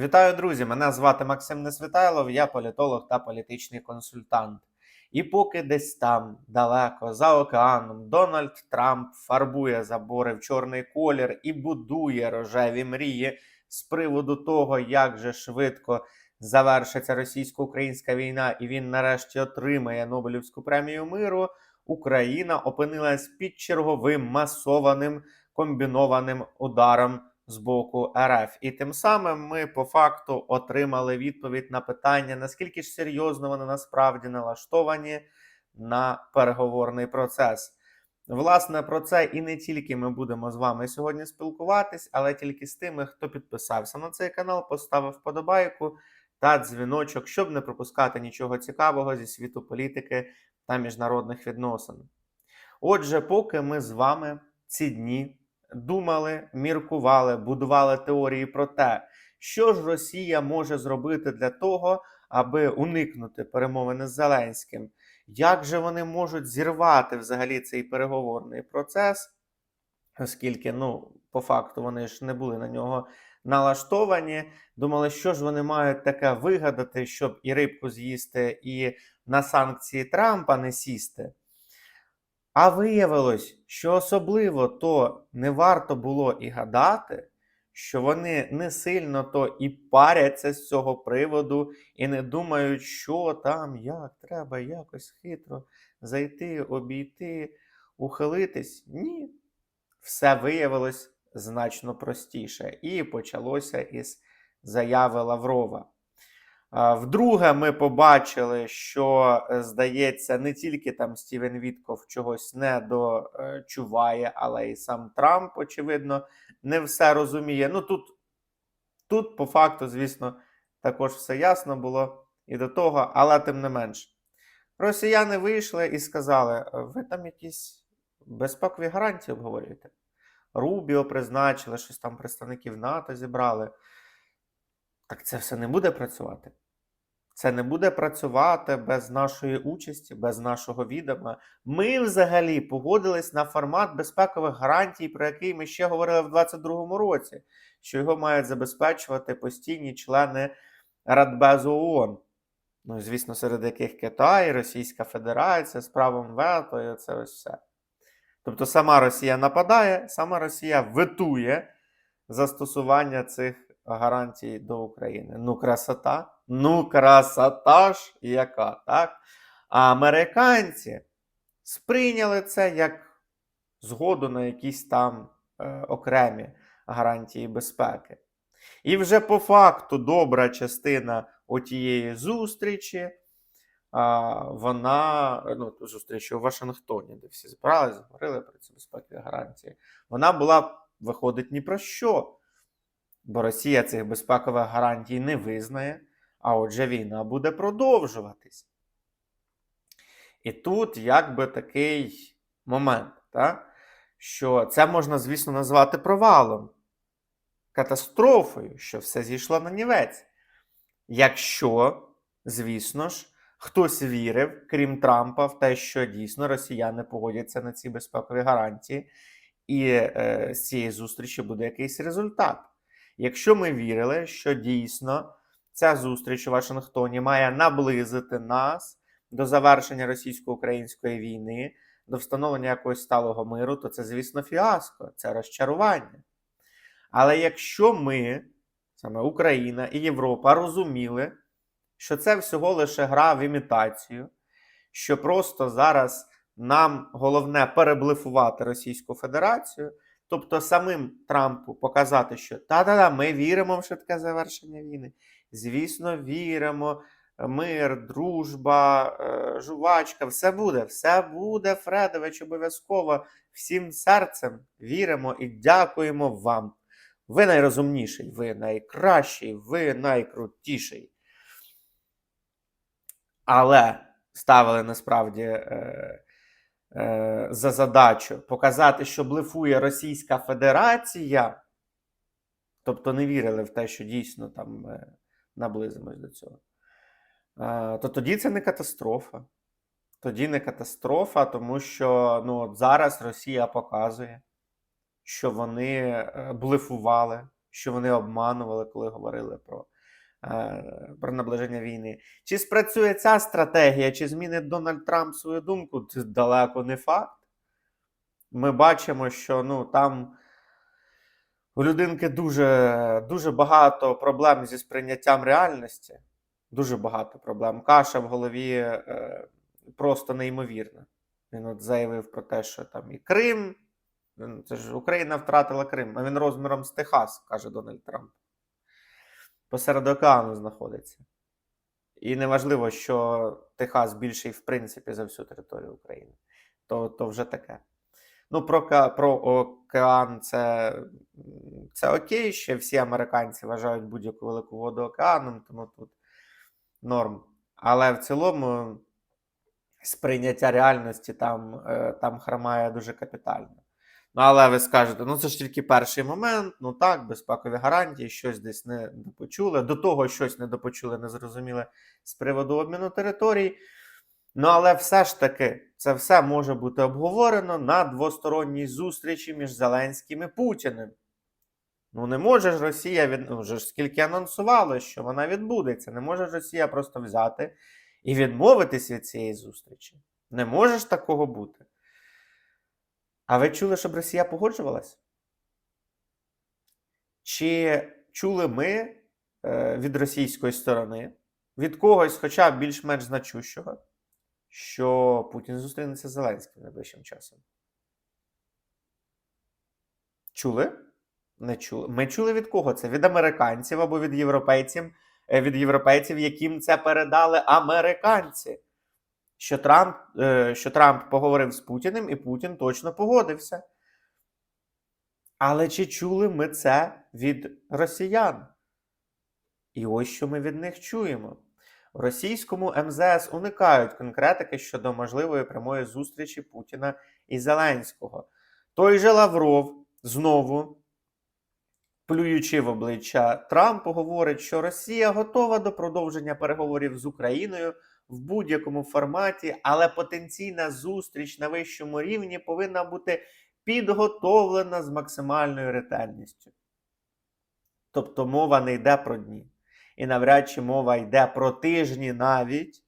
Вітаю, друзі! Мене звати Максим Несвітайлов, я політолог та політичний консультант. І поки десь там, далеко, за океаном, Дональд Трамп фарбує забори в чорний колір і будує рожеві мрії з приводу того, як же швидко завершиться російсько-українська війна, і він нарешті отримає Нобелівську премію миру. Україна опинилась під черговим масованим комбінованим ударом з боку РФ. І тим самим ми по факту отримали відповідь на питання, наскільки ж серйозно вони насправді налаштовані на переговорний процес. Власне, про це і не тільки ми будемо з вами сьогодні спілкуватись, але тільки з тими, хто підписався на цей канал, поставив вподобайку та дзвіночок, щоб не пропускати нічого цікавого зі світу політики та міжнародних відносин. Отже, поки ми з вами ці дні думали, міркували, будували теорії про те, що ж Росія може зробити для того, аби уникнути перемовини з Зеленським, як же вони можуть зірвати взагалі цей переговорний процес, оскільки, ну, по факту, вони ж не були на нього налаштовані, думали, що ж вони мають таке вигадати, щоб і рибку з'їсти, і на санкції Трампа не сісти. А виявилось, що особливо то не варто було і гадати, що вони не сильно то і паряться з цього приводу, і не думають, що там, як треба якось хитро зайти, обійти, ухилитись. Ні. Все виявилось значно простіше. І почалося із заяви Лаврова. Вдруге, ми побачили, що, е, здається, не тільки там Стівен Вітков чогось не дочуває, але і сам Трамп, очевидно, не все розуміє. Ну тут, тут, по факту, звісно, також все ясно було і до того, але тим не менш. Росіяни вийшли і сказали: ви там якісь безпекові гарантії обговорюєте. Рубіо призначили, щось там представників НАТО зібрали. Так це все не буде працювати. Це не буде працювати без нашої участі, без нашого відома. Ми взагалі погодились на формат безпекових гарантій, про який ми ще говорили в 2022 році, що його мають забезпечувати постійні члени Радбезу ООН. Ну, звісно, серед яких Китай, Російська Федерація з правом вето, і це ось все. Тобто сама Росія нападає, сама Росія витує застосування цих гарантій до України. Ну, красота. Ну, красота ж яка, так? А американці сприйняли це як згоду на якісь там е, окремі гарантії безпеки. І вже по факту добра частина отієї зустрічі. А, вона ну, зустрічі у Вашингтоні, де всі збиралися, говорили про ці безпекові гарантії. Вона була, виходить, ні про що. Бо Росія цих безпекових гарантій не визнає, а отже, війна буде продовжуватись. І тут якби такий момент, так? що це можна, звісно, назвати провалом, катастрофою, що все зійшло на нівець. Якщо, звісно ж, хтось вірив, крім Трампа, в те, що дійсно росіяни погодяться на ці безпекові гарантії, і е, з цієї зустрічі буде якийсь результат. Якщо ми вірили, що дійсно ця зустріч у Вашингтоні має наблизити нас до завершення російсько-української війни, до встановлення якогось сталого миру, то це, звісно, фіаско, це розчарування. Але якщо ми, саме Україна і Європа, розуміли, що це всього лише гра в імітацію, що просто зараз нам головне переблифувати Російську Федерацію. Тобто самим Трампу показати, що та-та-та, ми віримо в швидке завершення війни. Звісно, віримо. Мир, дружба, е, жувачка, все буде, все буде, Фредович, обов'язково. Всім серцем віримо і дякуємо вам. Ви найрозумніший, ви найкращий, ви найкрутіший. Але ставили насправді. Е, за задачу показати, що блефує Російська Федерація, тобто не вірили в те, що дійсно там наблизимось до цього, е, то тоді це не катастрофа. Тоді не катастрофа, тому що ну, от зараз Росія показує, що вони е, блефували, що вони обманували, коли говорили про, е, про наближення війни. Чи спрацює ця стратегія, чи змінить Дональд Трамп свою думку? Це далеко не факт. Ми бачимо, що ну, там у людинки дуже, дуже багато проблем зі сприйняттям реальності. Дуже багато проблем. Каша в голові е, просто неймовірна. Він от заявив про те, що там і Крим. ну, Це ж Україна втратила Крим, а він розміром з Техас, каже Дональд Трамп. Посеред океану знаходиться. І неважливо, що Техас більший, в принципі, за всю територію України. То, то вже таке. Ну, про, про океан це, це окей. Ще всі американці вважають будь-яку велику воду океаном, тому тут норм. Але в цілому сприйняття реальності там, е, там хромає дуже капітально. Ну, але ви скажете, ну це ж тільки перший момент, ну так, безпекові гарантії, щось десь не допочули. До того щось не допочули, не зрозуміли з приводу обміну територій. Ну, але все ж таки, це все може бути обговорено на двосторонній зустрічі між Зеленським і Путіним. Ну, не може ж Росія від... ну, вже ж скільки анонсувало, що вона відбудеться. Не може ж Росія просто взяти і відмовитись від цієї зустрічі. Не може ж такого бути. А ви чули, щоб Росія погоджувалась? Чи чули ми е, від російської сторони, від когось, хоча б більш-менш значущого, що Путін зустрінеться з Зеленським найближчим часом? Чули? Не чули. Ми чули від кого це? Від американців або від європейців, е, від європейців, яким це передали американці. Що Трамп, е, що Трамп поговорив з Путіним, і Путін точно погодився. Але чи чули ми це від росіян? І ось що ми від них чуємо. В російському МЗС уникають конкретики щодо можливої прямої зустрічі Путіна і Зеленського. Той же Лавров знову, плюючи в обличчя Трампу, говорить, що Росія готова до продовження переговорів з Україною в будь-якому форматі, але потенційна зустріч на вищому рівні повинна бути підготовлена з максимальною ретельністю. Тобто мова не йде про дні. І навряд чи мова йде про тижні навіть.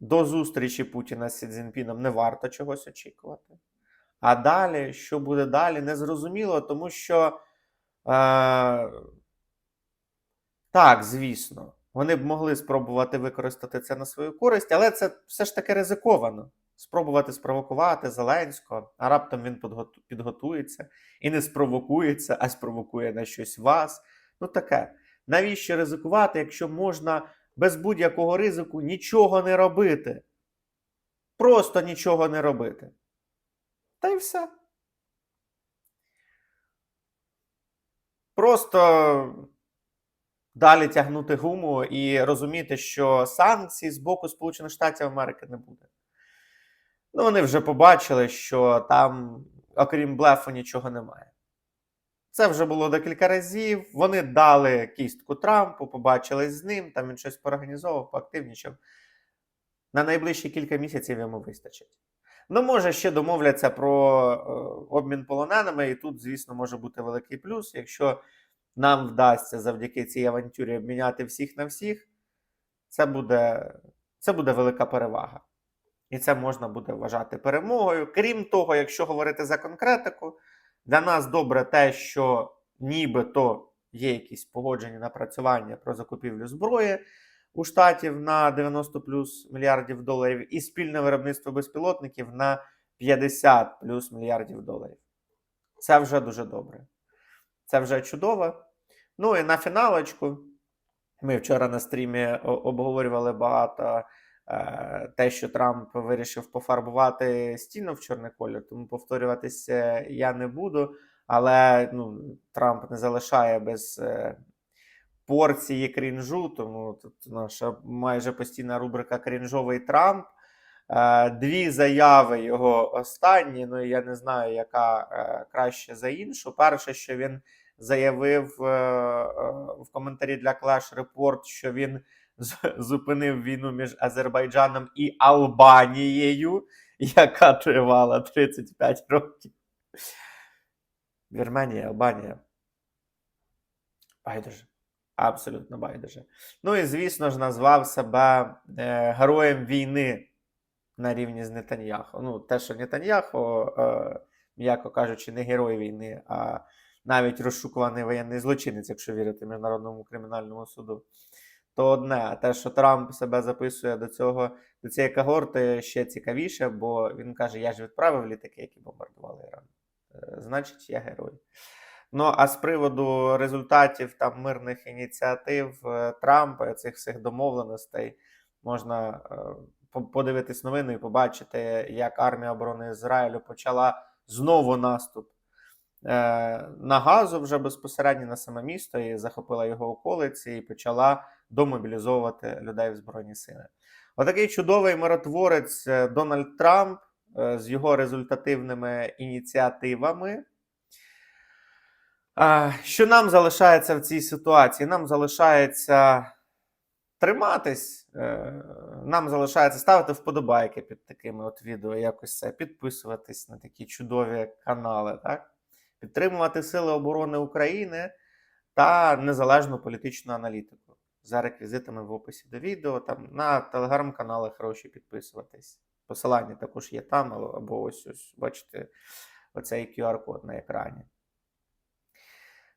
До зустрічі Путіна з Сі Цзіньпіном не варто чогось очікувати. А далі, що буде далі, незрозуміло, тому що. Е, так, звісно, вони б могли спробувати використати це на свою користь, але це все ж таки ризиковано. Спробувати спровокувати Зеленського, а раптом він підготується і не спровокується, а спровокує на щось вас. Ну таке. Навіщо ризикувати, якщо можна без будь-якого ризику нічого не робити? Просто нічого не робити. Та й все. Просто далі тягнути гуму і розуміти, що санкцій з боку Сполучених Штатів Америки не буде. Ну, вони вже побачили, що там, окрім блефу, нічого немає. Це вже було декілька разів. Вони дали кістку Трампу, побачились з ним, там він щось поорганізовував, поактивнічав. На найближчі кілька місяців йому вистачить. Ну, може, ще домовляться про е, обмін полоненими, і тут, звісно, може бути великий плюс. Якщо нам вдасться завдяки цій авантюрі обміняти всіх на всіх, це буде, це буде велика перевага. І це можна буде вважати перемогою. Крім того, якщо говорити за конкретику, для нас добре те, що нібито є якісь погоджені напрацювання про закупівлю зброї у штатів на 90 плюс мільярдів доларів і спільне виробництво безпілотників на 50 плюс мільярдів доларів. Це вже дуже добре. Це вже чудово. Ну і на фіналочку. Ми вчора на стрімі обговорювали багато е, те, що Трамп вирішив пофарбувати стіну в чорний колір, тому повторюватися я не буду. Але ну, Трамп не залишає без е, порції крінжу, тому тут наша майже постійна рубрика Крінжовий Трамп. Е, Дві заяви його останні. Ну і я не знаю, яка е, краще за іншу. Перше, що він заявив е, в коментарі для Clash Report, що він зупинив війну між Азербайджаном і Албанією, яка тривала 35 років. Вірменія, Албанія. Байдуже. Абсолютно байдуже. Ну і звісно ж, назвав себе героєм війни на рівні з Нетаньяхо. Ну, те, що Нетаньяхо, е, м'яко кажучи, не герой війни, а навіть розшукуваний воєнний злочинець, якщо вірити Міжнародному кримінальному суду. То одне, а те, що Трамп себе записує до цього, до цієї когорти, ще цікавіше, бо він каже: я ж відправив літаки, які бомбардували Іран. Е, Значить, я герой. Ну а з приводу результатів там мирних ініціатив е, Трампа, цих всіх домовленостей, можна е, подивитись новини і побачити, як армія оборони Ізраїлю почала знову наступ е, на газу вже безпосередньо на саме місто і захопила його околиці і почала домобілізовувати людей в Збройні Сили. Отакий чудовий миротворець е, Дональд Трамп е, з його результативними ініціативами. Що нам залишається в цій ситуації? Нам залишається триматись, е, нам залишається ставити вподобайки під такими от відео, якось це, підписуватись на такі чудові канали, так? підтримувати Сили оборони України та незалежну політичну аналітику за реквізитами в описі до відео. Там на телеграм-каналах хороші підписуватись. Посилання також є там, або- ось ось, бачите, оцей QR-код на екрані.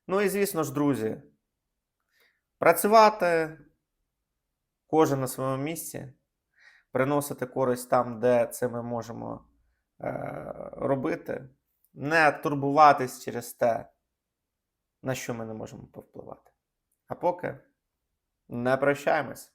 Ну і звісно ж, друзі, працювати кожен на своєму місці, приносити користь там, де це ми можемо е, робити, не турбуватись через те, на що ми не можемо повпливати. А поки не прощаємось.